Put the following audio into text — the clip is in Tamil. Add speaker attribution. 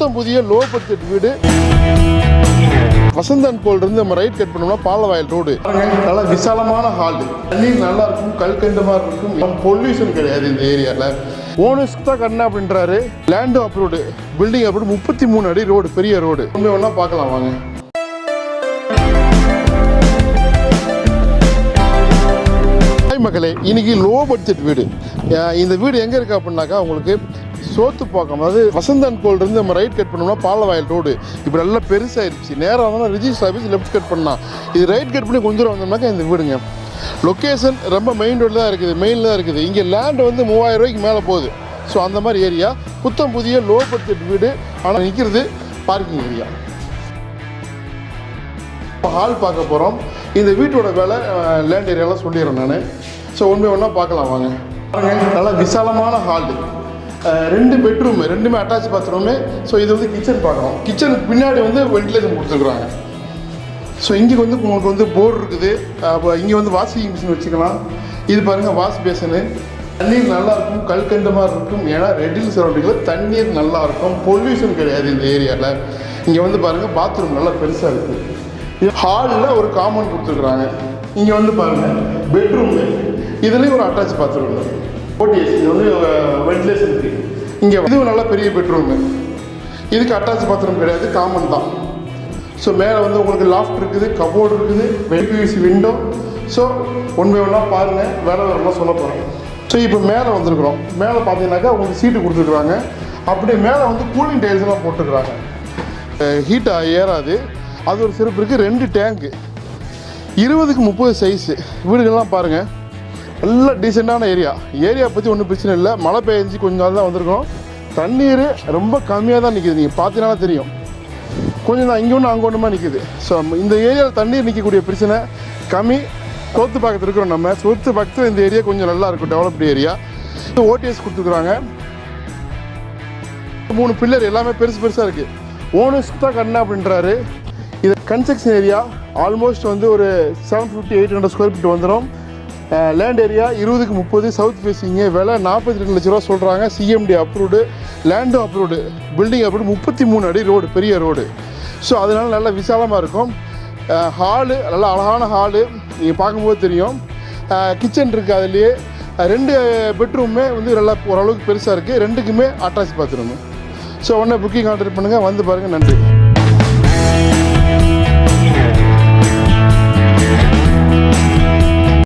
Speaker 1: புத்தம் புதிய லோ பட்ஜெட் வீடு. வசந்தன் போல் இருந்து நம்ம ரைட் கட் பண்ணோம்னா பாலவாயல் ரோடு நல்லா விசாலமான ஹால் தண்ணீர் நல்லா இருக்கும் கல்கண்டு மாதிரி இருக்கும். பொல்யூஷன் கிடையாது இந்த ஏரியாவில் ஓனர்ஸ்க்கு தான் கண்ணா அப்படின்றாரு. லேண்டும் அப்ரூவ்டு பில்டிங் அப்ரூவ் முப்பத்தி மூணு அடி ரோடு பெரிய ரோடு ஒன்று ஒன்றா பார்க்கலாம் வாங்க. மக்களே இன்னைக்கு லோ பட்ஜெட் வீடு. இந்த வீடு எங்கே இருக்கு அப்படின்னாக்கா உங்களுக்கு சோத்து பார்க்கம் அதாவது வசந்தன் கோல் இருந்து நம்ம ரைட் கட் பண்ணோம்னா பாலவாயல் ரோடு இப்போ நல்லா பெருசாயிருச்சு. நேராக வந்தோம்னா ரிஜிஸ்டர் ஆஃபீஸ் லெஃப்ட் கட் பண்ணலாம். இது ரைட் கட் பண்ணி கொஞ்சம் தூரம் வந்தோம்னாக்கா இந்த வீடுங்க. லொக்கேஷன் ரொம்ப மெயின் ரோடு தான் இருக்குது மெயினில் தான் இருக்குது. இங்கே லேண்டு வந்து மூவாயிரம் ரூபாய்க்கு மேலே போகுது. ஸோ அந்த மாதிரி ஏரியா புத்தம் புதிய லோ பட்ஜெட் வீடு. ஆனால் நிற்கிறது பார்க்கிங் ஏரியா ஹால் பார்க்க போகிறோம் இந்த வீட்டோட வேலை லேண்ட் ஏரியாலாம் சொல்லிடுறேன் நான். ஸோ ஒன் பை ஒன்றா பார்க்கலாம் வாங்க. பாருங்க, நல்லா விசாலமான ஹால் ரெண்டு பெட்ரூம் ரெண்டுமே அட்டாச் பாத்ரூமு ஸோ இது வந்து கிச்சன் பார்க்குறோம் கிச்சனுக்கு பின்னாடி வந்து வென்டிலேஷன் கொடுத்துருக்குறாங்க. ஸோ இங்கே வந்து உங்களுக்கு வந்து போர்டு இருக்குது. அப்போ இங்கே வந்து வாஷிங் மிஷின் வச்சுக்கலாம். இது பாருங்கள் வாஷ் பேசனு தண்ணீர் நல்லா இருக்கும் கல்கண்டு மாதிரி இருக்கும். ஏன்னா ரெட்டில் சரௌண்டிங்கில் தண்ணீர் நல்லா இருக்கும். பொல்யூஷன் கிடையாது இந்த ஏரியாவில் இங்கே வந்து பாருங்கள் பாத்ரூம் நல்லா பெருசாக இருக்குது இது ஹாலில் ஒரு காமன் கொடுத்துருக்குறாங்க. இங்கே வந்து பாருங்கள் பெட்ரூமு இதுலேயும் ஒரு அட்டாச் பாத்ரூம் ஓடிஎஸ் இது வந்து வென்டிலேஷன் இருக்குது இங்கே இதுவும் நல்லா பெரிய பெட்ரூமு இதுக்கு அட்டாச் பாத்ரூம் கிடையாது காமன் தான். ஸோ மேலே வந்து உங்களுக்கு லாஃப்ட் இருக்குது கபோர்டு இருக்குது வெல்பியூசி விண்டோ ஸோ ஒன் பை ஒன்னாக பாருங்கள் வேலை வேறுலாம் சொல்ல போகிறேன் ஸோ இப்போ மேலே வந்திருக்கிறோம். மேலே பார்த்தீங்கன்னாக்கா உங்களுக்கு சீட்டு கொடுத்துருக்குறாங்க அப்படியே மேலே வந்து கூலிங் டைல்ஸ்லாம் போட்டுருக்குறாங்க ஹீட் ஏறாது. அது ஒரு சிறப்பு இருக்குது ரெண்டு டேங்க்கு இருபதுக்கு முப்பது சைஸு வீடுகள்லாம் பாருங்கள் நல்ல டீசெண்டான ஏரியா ஏரியா பற்றி ஒன்றும் பிரச்சனை இல்லை. மழை பெஞ்சு கொஞ்ச நாள் தான் வந்திருக்கோம். தண்ணீர் ரொம்ப கம்மியாக தான் நிற்கிது நீங்கள் பார்த்தீங்கன்னா தெரியும். கொஞ்சம் தான் இங்கே ஒன்று அங்கே ஒன்றுமா நிற்கிது ஸோ இந்த ஏரியாவில் தண்ணீர் நிற்கக்கூடிய பிரச்சனை கம்மி. சோத்து பக்கத்தில் இருக்கிறோம் நம்ம. சோத்து பக்கத்தில் இந்த ஏரியா கொஞ்சம் நல்லா இருக்கும். டெவலப்டு ஏரியா ஓடிஎஸ் கொடுத்துருக்குறாங்க. மூணு பில்லர் எல்லாமே பெருசு பெருசாக இருக்குது ஓனர்ஸ் தான் கண்ணா அப்படின்றாரு. இது கன்ஸ்ட்ரக்ஷன் ஏரியா ஆல்மோஸ்ட் வந்து ஒரு seven fifty eight hundred square feet வந்துடும் லேண்ட் ஏரியா இருபதுக்கு முப்பது சவுத் ஃபேஸிங்கு விலை நாற்பத்தி ரெண்டு லட்ச ரூபா சொல்கிறாங்க சிஎம்டி அப்ரூவ்டு லேண்டும் அப்ரூவ்டு பில்டிங் அப்ரூவ்டு முப்பத்தி மூணு அடி ரோடு பெரிய ரோடு ஸோ அதனால நல்ல விசாலமாக இருக்கும். ஹாலு நல்ல அழகான ஹாலு நீங்கள் பார்க்கும்போது தெரியும். கிச்சன் இருக்குது அதுலேயே. ரெண்டு பெட்ரூமே வந்து நல்லா ஓரளவுக்கு பெருசாக இருக்குது ரெண்டுக்குமே அட்டாச் பாத்ரூமு ஸோ உடனே புக்கிங் ஆர்டர் பண்ணுங்கள் வந்து பாருங்கள் நன்றி.